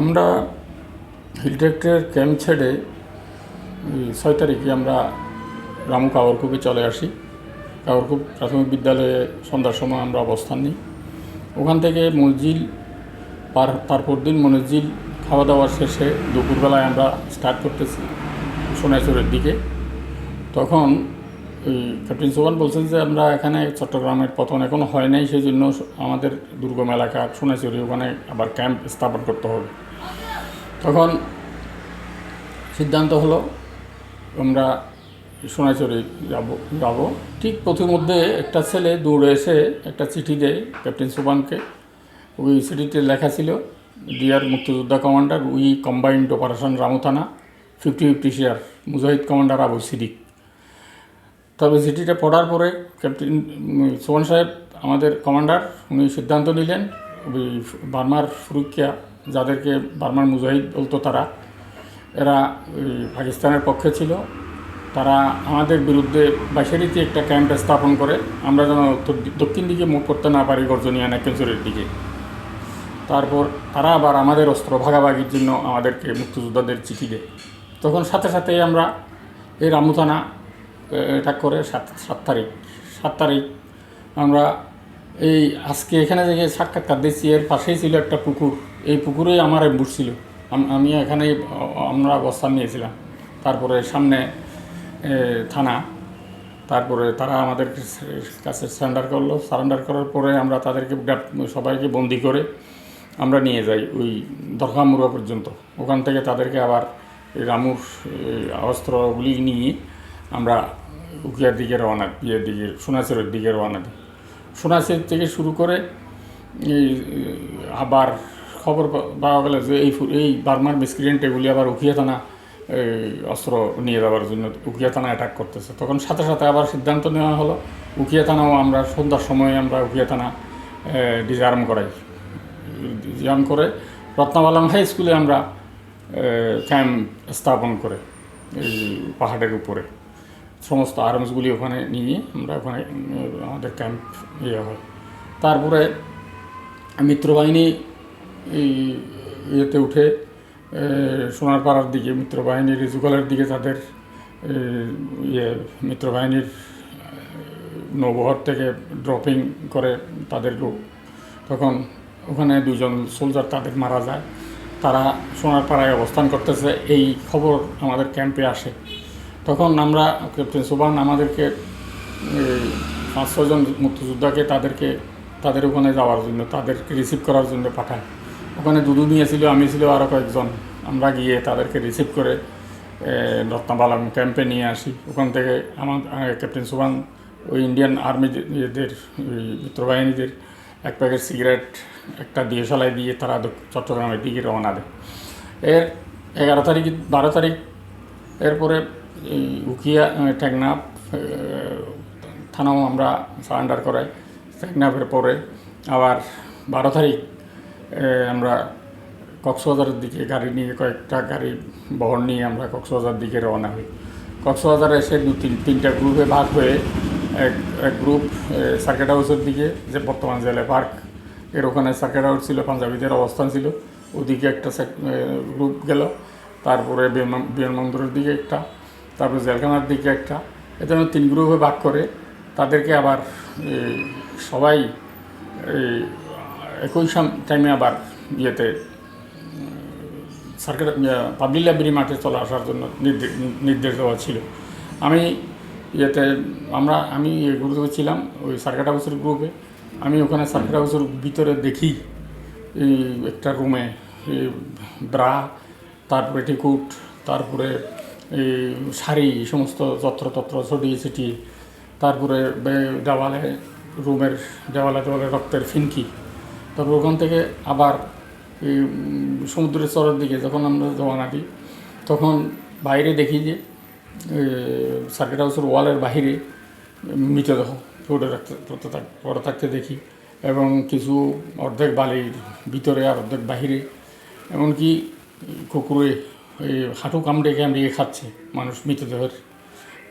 আমরা হিলটেক্টের ক্যাম্প ছেড়ে ছয় তারিখে আমরা রামু কাওয়ারকুপে চলে আসি। কাওয়ারকুপ প্রাথমিক বিদ্যালয়ে সন্ধ্যার সময় আমরা অবস্থান নিই। ওখান থেকে মসজিদ পার তারপর দিন মসজিদ খাওয়া দাওয়া শেষে দুপুরবেলায় আমরা স্টার্ট করতেছি সোনাইচুরের দিকে। তখন ক্যাপ্টেন সোহান বলছেন যে আমরা এখানে চট্টগ্রামের পতন এখনও হয় নাই সেই জন্য আমাদের দুর্গম এলাকা সোনাইচুরি ওখানে আবার ক্যাম্প স্থাপন করতে হবে। তখন সিদ্ধান্ত হলো, আমরা সোনাইচুরি যাব যাব। ঠিক প্রতিমধ্যে একটা ছেলে দৌড়ে এসে একটা চিঠি দেয় ক্যাপ্টেন সুবানকে। ওই চিঠিতে লেখা ছিল, ডিয়ার মুক্তিযোদ্ধা commander, we combined operation Ramu থানা ফিফটি ফিফটি শেয়ার, মুজাহিদ কমান্ডার আবু সিদ্দিক। তবে চিঠিটা পড়ার পরে ক্যাপ্টেন সোহান সাহেব আমাদের কমান্ডার, উনি সিদ্ধান্ত নিলেন, ওই বার্মার সুরক্ষা, যাদেরকে বার্মার মুজাহিদ বলতো তারা, এরা পাকিস্তানের পক্ষে ছিল। তারা আমাদের বিরুদ্ধে বাঁশেরিতে একটা ক্যাম্প স্থাপন করে। আমরা যেন দক্ষিণ দিকে মুখ করতে না পারি গর্জনিয়া নাকেশ্বরের দিকে। তারপর তারা আবার আমাদের অস্ত্র ভাগাভাগির জন্য আমাদেরকে মুক্তিযোদ্ধাদের চিঠি দেয়। তখন সাথে সাথেই আমরা এই রামু থানা এটা করে সাত সাত তারিখ। সাত তারিখ আমরা এই আজকে এখানে যে সাক্ষাৎকার দিচ্ছি এর পাশেই ছিল একটা পুকুর। এই পুকুরেই আমার বুট ছিল। আমি এখানেই, আ- আমরা অবস্থান নিয়েছিলাম। তারপরে সামনে থানা। তারপরে তারা আমাদের কাছে সারেন্ডার করল। সারেন্ডার করার পরে আমরা তাদেরকে সবাইকে বন্দি করে আমরা নিয়ে যাই ওই দরগামুড়া পর্যন্ত। ওখান থেকে তাদেরকে আবার রামুর অস্ত্রগুলি নিয়ে আমরা উকিয়ার দিকে রওনা ইয়ের দিকে সোনাচরের দিকে রওনা দিই। সোনাচের থেকে শুরু করে এই আবার খবর পাওয়া গেল যে এই এই বার্মার মিসক্রিয়েন্ট এগুলি আবার উকিয়া থানা অস্ত্র নিয়ে যাওয়ার জন্য উকিয়া থানা অ্যাটাক করতেছে। তখন সাথে সাথে আবার সিদ্ধান্ত নেওয়া হলো, উকিয়া থানাও আমরা সন্ধ্যার সময় আমরা উকিয়া থানা ডিজার্ম করাই। ডিজার্ম করে রত্নাবালাম হাই স্কুলে আমরা ক্যাম্প স্থাপন করে, এই পাহাড়ের উপরে। সমস্ত আর্মসগুলি ওখানে নিয়ে আমরা ওখানে আমাদের ক্যাম্প ইয়ে হয়। তারপরে মিত্রবাহিনী ইয়েতে উঠে সোনারপাড়ার দিকে মিত্রবাহিনীর রিজুকালের দিকে তাদের ইয়ে মিত্রবাহিনীর নৌবহর থেকে ড্রপিং করে তাদের গ্রুপ তখন ওখানে দুজন সোলজার তাদের মারা যায়। তারা সোনারপাড়ায় অবস্থান করতেছে। এই খবর আমাদের ক্যাম্পে আসে। তখন আমরা ক্যাপ্টেন সুবান আমাদেরকে পাঁচ ছজন মুক্তিযোদ্ধাকে তাদেরকে, তাদের ওখানে যাওয়ার জন্য, তাদেরকে রিসিভ করার জন্য পাঠায়। ওখানে দুদু নিয়ে ছিল আমি ছিল আরও কয়েকজন। আমরা গিয়ে তাদেরকে রিসিভ করে রত্নাবালাম ক্যাম্পে নিয়ে আসি। ওখান থেকে আমার ক্যাপ্টেন সুবান ওই ইন্ডিয়ান আর্মি এদের, ওই মিত্রবাহিনীদের এক প্যাকেট সিগারেট একটা দিয়েশালায় দিয়ে তারা চট্টগ্রামের দিকে রওনা দেয়। এর এগারো তারিখ, বারো তারিখ, এরপরে উকিয়া টেকনাফ থানাও আমরা সারেন্ডার করাই। টেকনাফের পরে আবার বারো তারিখ আমরা কক্সবাজারের দিকে গাড়ি নিয়ে, কয়েকটা গাড়ি বহর নিয়ে আমরা কক্সবাজার দিকে রওনা হই। কক্সবাজারে এসে দু, তিন, তিনটা গ্রুপে ভাগ হয়ে এক এক গ্রুপ সার্কেট হাউসের দিকে, যে বর্তমান জেলে পার্কের ওখানে সার্কেট হাউস ছিল, পাঞ্জাবিদের অবস্থান ছিল। ওদিকে একটা গ্রুপ গেল। তারপরে বিমানবন্দরের দিকে একটা তারপরে জেলখানার দিকে একটা। এ ধরনের তিন গ্রুপে ভাগ করে তাদেরকে আবার সবাই একই টাইমে আবার ইয়েতে সার্কেট পাবলিক লাইব্রেরি মাঠে চলে আসার জন্য নির্দে- নির্দেশ দেওয়া ছিল। আমি ইয়েতে, আমরা, আমি গ্রুপে ছিলাম, ওই সার্কেট হাউসের গ্রুপে। আমি ওখানে সার্কেট হাউসের ভিতরে দেখি একটা রুমে ব্রা তারপরে টিকুট, তারপরে শাড়ি, সমস্ত যত্রতত্র ছড়িয়ে ছিটিয়ে তারপরে দেওয়ালে, রুমের দেওয়ালে দেওয়ালে রক্তের ফিনকি। তারপর ওখান থেকে আবার সমুদ্রের চরের দিকে যখন আমরা রওনা দিই, তখন বাইরে দেখি যে সার্কিট হাউসের ওয়ালের বাহিরে মৃতদেহ পড়ে রাখতে পড়ে থাকতে দেখি। এবং কিছু অর্ধেক বালির ভিতরে আর অর্ধেক বাহিরে। এমনকি কুকুরে এই হাঁটু কামড়ে কামড়িয়ে খাচ্ছে মানুষ মৃতদেহের।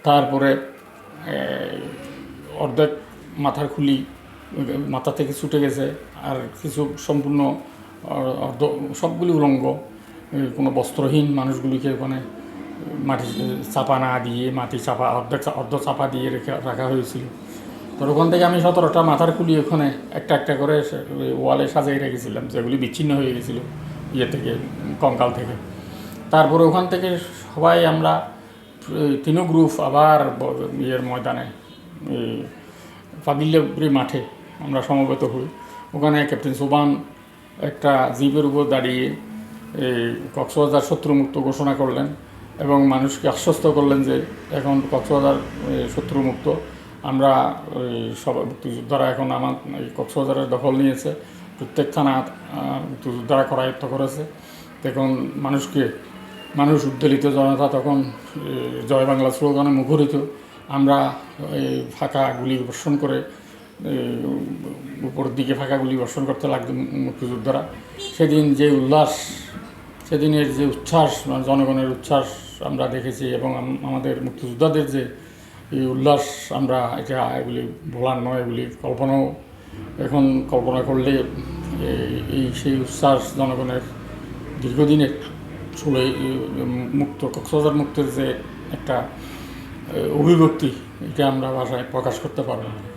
তারপরে অর্ধেক মাথার খুলি, মাথা থেকে ছুটে গেছে আর কিছু সম্পূর্ণ অর্ধ, সবগুলি উলঙ্গ কোনো বস্ত্রহীন মানুষগুলিকে ওখানে মাটি চাপা না দিয়ে, মাটি চাপা, অর্ধেক অর্ধ চাপা দিয়ে রেখে রাখা হয়েছিল। তো ওখান থেকে আমি সতেরোটা মাথার খুলি ওখানে একটা একটা করে ওই ওয়ালে সাজিয়ে রেখেছিলাম, যেগুলি বিচ্ছিন্ন হয়ে গেছিল ইয়ে থেকে, কঙ্কাল থেকে। তারপরে ওখান থেকে সবাই আমরা তিনও গ্রুপ আবার ইয়ের ময়দানে ফাগিল্লাবরি মাঠে আমরা সমবেত হই। ওখানে ক্যাপ্টেন সোবান একটা জিপের উপর দাঁড়িয়ে এই কক্সবাজার শত্রুমুক্ত ঘোষণা করলেন এবং মানুষকে আশ্বস্ত করলেন যে এখন কক্সবাজার শত্রুমুক্ত। আমরা সব মুক্তিযোদ্ধারা এখন আমার, এই কক্সবাজারের দখল নিয়েছে। প্রত্যেক থানা মুক্তিযোদ্ধারা করায়ত্ত করেছে। এখন মানুষকে মানুষ উদ্বেলিত, জনতা তখন জয় বাংলা স্লোগানে মুখরিত। আমরা এই ফাঁকা গুলি বর্ষণ করে উপর দিকে ফাঁকা গুলি বর্ষণ করতে লাগতো মুক্তিযোদ্ধারা। সেদিন যে উল্লাস, সেদিনের যে উচ্ছ্বাস জনগণের উচ্ছ্বাস আমরা দেখেছি এবং আমাদের মুক্তিযোদ্ধাদের যে এই উল্লাস, আমরা এটা এগুলি ভোলার নয়, এগুলি কল্পনাও এখন কল্পনা করলে এই সেই উচ্ছ্বাস জনগণের দীর্ঘদিনের চলে মুক্ত কক্সবাজার মুক্তের যে একটা অভিব্যক্তি এটা আমরা ভাষায় প্রকাশ করতে পারব না